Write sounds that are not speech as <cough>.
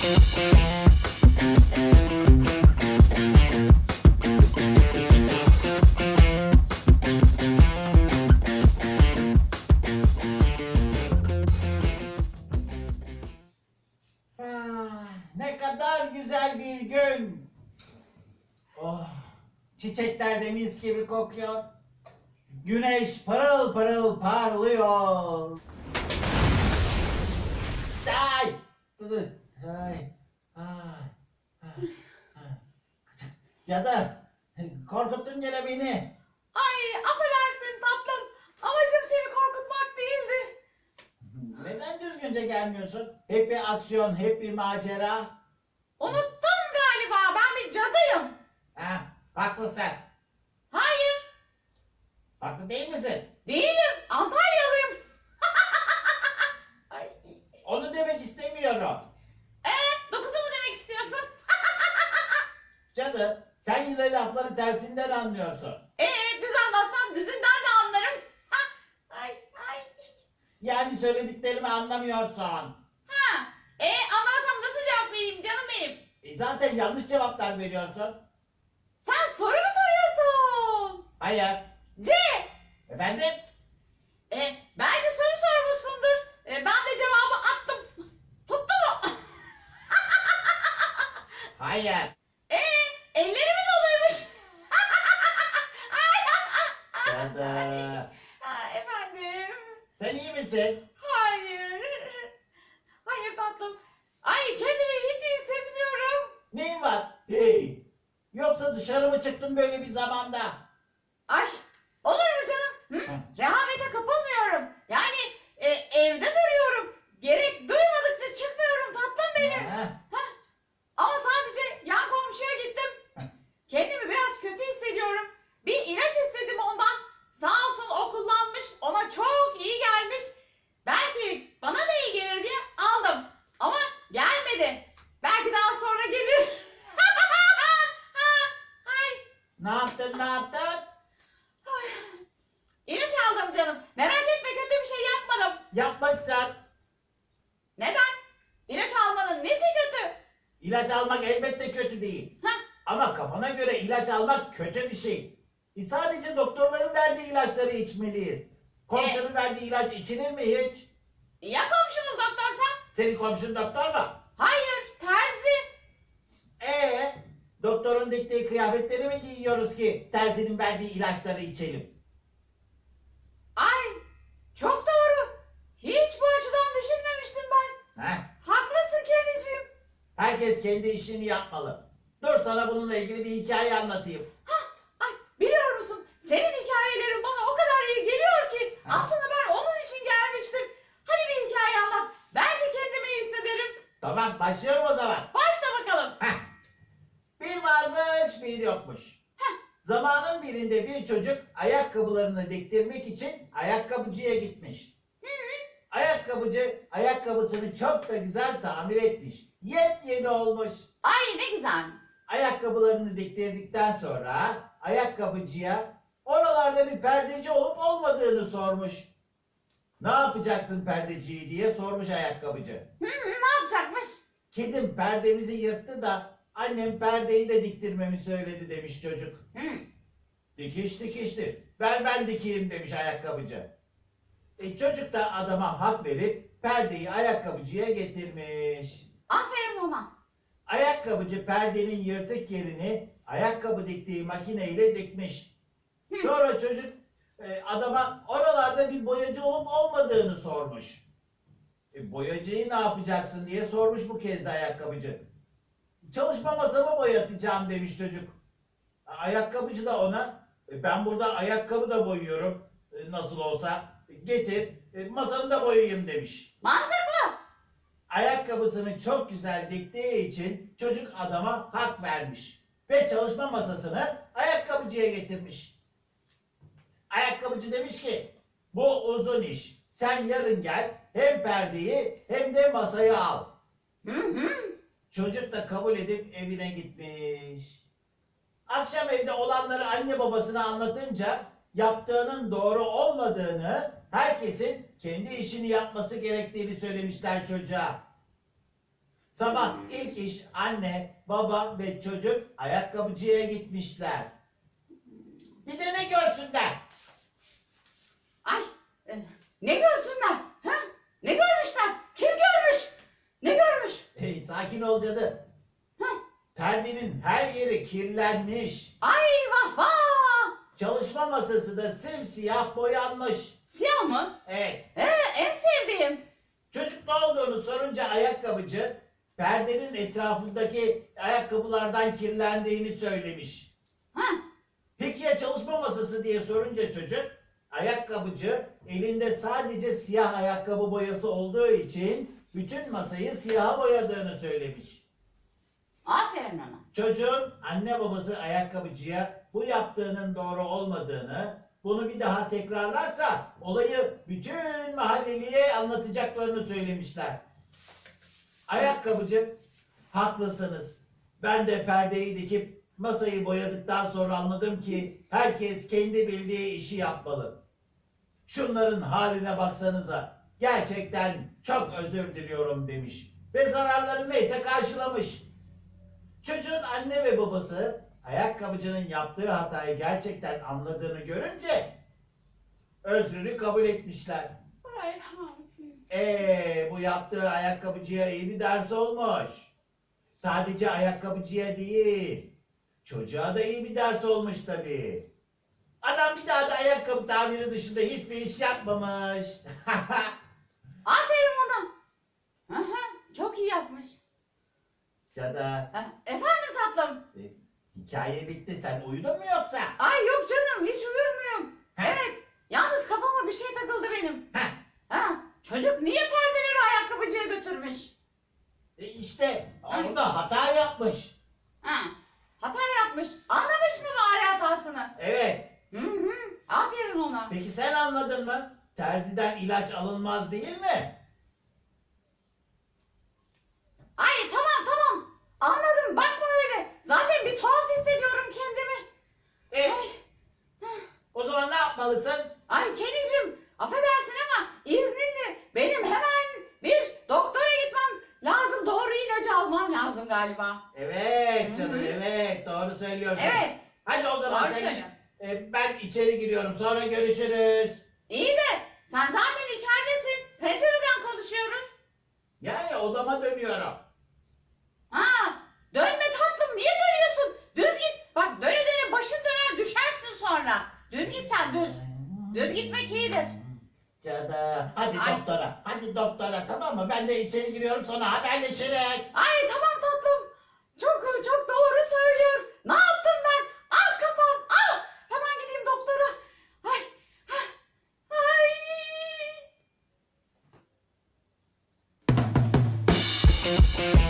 Ah, ne kadar güzel bir gün. Oh, çiçekler de mis gibi kokuyor. Güneş parıl parıl parlıyor. Ay! Ay! Ay! Ay! Cadı, korkuttun gene beni. Ay affedersin tatlım. Amacım seni korkutmak değildi. Neden düzgünce gelmiyorsun? Hep bir aksiyon, hep bir macera. Unuttun galiba ben bir cadıyım. Ha, haklısın. Hayır Haklı değil misin? değilim Antalyalıyım. <laughs> Onu demek istemiyorum. ee, dokuzu mu demek istiyorsun? Cadı, sen yine lafları tersinden anlıyorsun. Ee, düz anlatsan düzünden de anlarım. ay ay. Yani söylediklerimi anlamıyorsun. Ha, ee, anlamasam nasıl cevap vereyim canım benim? E zaten yanlış cevaplar veriyorsun. Sen soru mu soruyorsun? Hayır. C. Efendim? E, belki soru sormuşsundur. E, ben de cevabı attım. Tuttu mu? <laughs> Hayır. Ellerimi doluymuş. <laughs> Cadı. Ha, efendim. Sen iyi misin? Hayır. Hayır tatlım. Ay kendimi hiç iyi hissetmiyorum. Neyin var? Hey. Yoksa dışarı mı çıktın böyle bir zamanda? Ay olur mu canım? Hı? Rehavete kapılmıyorum. Yani e, evde duruyorum. Gerek duymadıkça çıkmıyorum tatlım benim. Ha? Ama sadece yan komşuya gittim. Kendimi biraz kötü hissediyorum. Bir ilaç istedim ondan. Sağ olsun o kullanmış. Ona çok iyi gelmiş. Belki bana da iyi gelir diye aldım. Ama gelmedi. Belki daha sonra gelir. <laughs> Ay, Ne yaptın ne yaptın? ay. İlaç aldım canım. Merak etme kötü bir şey yapmadım. Yapmazsan Neden? İlaç almanın nesi kötü? ilaç almak elbette kötü değil. Hah. Ama kafana göre ilaç almak kötü bir şey. E sadece doktorların verdiği ilaçları içmeliyiz. Komşunun verdiği ilaç içilir mi hiç? Ya komşumuz doktorsa? Senin komşun doktor mu? Hayır, terzi. Ee, doktorun diktiği kıyafetleri mi giyiyoruz ki terzinin verdiği ilaçları içelim? Ay çok doğru. Hiç bu açıdan düşünmemiştim ben. Heh, Haklısın Keniciğim. herkes kendi işini yapmalı. Dur sana bununla ilgili bir hikaye anlatayım. Ay biliyor musun senin hikayelerin bana o kadar iyi geliyor ki Ha. aslında ben onun için gelmiştim. Hadi bir hikaye anlat. Belki kendimi iyi hissederim. Tamam başlıyorum o zaman. Başla bakalım. Heh. Bir varmış bir yokmuş. Zamanın birinde bir çocuk ayakkabılarını diktirmek için ayakkabıcıya gitmiş. Ayakkabıcı ayakkabısını çok da güzel tamir etmiş. Yepyeni olmuş. Ay ne güzel. Ayakkabılarını diktirdikten sonra ayakkabıcıya oralarda bir perdeci olup olmadığını sormuş. Ne yapacaksın perdeciyi diye sormuş ayakkabıcı. Hı, ne yapacakmış? Kedim perdemizi yırttı da annem perdeyi de diktirmemi söyledi demiş çocuk. Hı. Dikiş dikiştir. Ver ben dikeyim demiş ayakkabıcı. E çocuk da adama hak verip perdeyi ayakkabıcıya getirmiş. Aferin ona. Ayakkabıcı perdenin yırtık yerini ayakkabı diktiği makineyle dikmiş. Sonra çocuk e, adama oralarda bir boyacı olup olmadığını sormuş. E, boyacıyı ne yapacaksın diye sormuş bu kez de ayakkabıcı. Çalışma masamı boyatacağım demiş çocuk. Ayakkabıcı da ona "E, ben burada ayakkabı da boyuyorum e, nasıl olsa getir e, masanı da boyayayım demiş. Mantıklı. Ayakkabısını çok güzel diktiği için çocuk adama hak vermiş. Ve çalışma masasını ayakkabıcıya getirmiş. Ayakkabıcı demiş ki bu uzun iş. Sen yarın gel hem perdeyi hem de masayı al. Hı hı. Çocuk da kabul edip evine gitmiş. Akşam evde olanları anne babasına anlatınca yaptığının doğru olmadığını, herkesin kendi işini yapması gerektiğini söylemişler çocuğa. Sabah ilk iş anne, baba ve çocuk ayakkabıcıya gitmişler. Bir de ne görsünler? Ay e, ne görsünler? Ha? Ne görmüşler? Kim görmüş? Ne görmüş? Hey, sakin ol cadı. Perdenin her yeri kirlenmiş. Ay vah vah! Çalışma masası da simsiyah boyanmış. Siyah mı? Evet. He, en sevdiğim. Çocuk ne olduğunu sorunca ayakkabıcı perdenin etrafındaki ayakkabılardan kirlendiğini söylemiş. Ha? Peki ya çalışma masası diye sorunca çocuk ayakkabıcı elinde sadece siyah ayakkabı boyası olduğu için bütün masayı siyaha boyadığını söylemiş. Aferin ona. Çocuğun anne babası ayakkabıcıya bu yaptığının doğru olmadığını, bunu bir daha tekrarlarsa olayı bütün mahalleliye anlatacaklarını söylemişler. Ayakkabıcı, haklısınız. Ben de perdeyi dikip masayı boyadıktan sonra anladım ki herkes kendi bildiği işi yapmalı. Şunların haline baksanıza. Gerçekten çok özür diliyorum demiş. Ve zararları neyse karşılamış. Çocuğun anne ve babası ayakkabıcının yaptığı hatayı gerçekten anladığını görünce özrünü kabul etmişler. Ay, Ee, bu yaptığı ayakkabıcıya iyi bir ders olmuş. Sadece ayakkabıcıya değil, çocuğa da iyi bir ders olmuş tabii. Adam bir daha da ayakkabı tamiri dışında hiçbir iş yapmamış. <laughs> Aferin ona. Aha, çok iyi yapmış. Cadı, Ha, efendim tatlım. Hikaye bitti. Sen uyudun mu yoksa? Ay yok canım hiç uyur muyum? Evet. Yalnız kafama bir şey takıldı benim. Heh. Ha, çocuk niye perdeleri ayakkabıcıya götürmüş? E işte orada hata yapmış. Ha, hata yapmış. Anlamış mı bari hatasını? Evet. Hı hı. Aferin ona. Peki sen anladın mı? Terziden ilaç alınmaz değil mi? Ay tamam tamam. Anladım bakma öyle. Zaten bir tuhaf hissediyorum kendimi. E, o zaman ne yapmalısın? Ay Kenicim affedersin ama izninle benim hemen bir doktora gitmem lazım. Doğru ilacı almam lazım galiba. Evet canım hı. evet doğru söylüyorsun. Evet. Hadi o zaman Doğru sen, e, ben içeri giriyorum sonra görüşürüz. İyi de sen zaten içeridesin. Pencereden konuşuyoruz. Yani odama dönüyorum. Ha, dönme tatlım niye dönüyorsun? Düz git. Bak döne döne başın döner düşersin sonra. Düz git sen düz. Düz gitmek iyidir. Cadı hadi Ay. doktora hadi doktora tamam mı? Ben de içeri giriyorum sonra haberleşiriz. Ay tamam tatlım. Çok çok doğru söylüyor. Ne yaptım ben? Ah kafam. Ah. Hemen gideyim doktora. Ay. ah, Ay.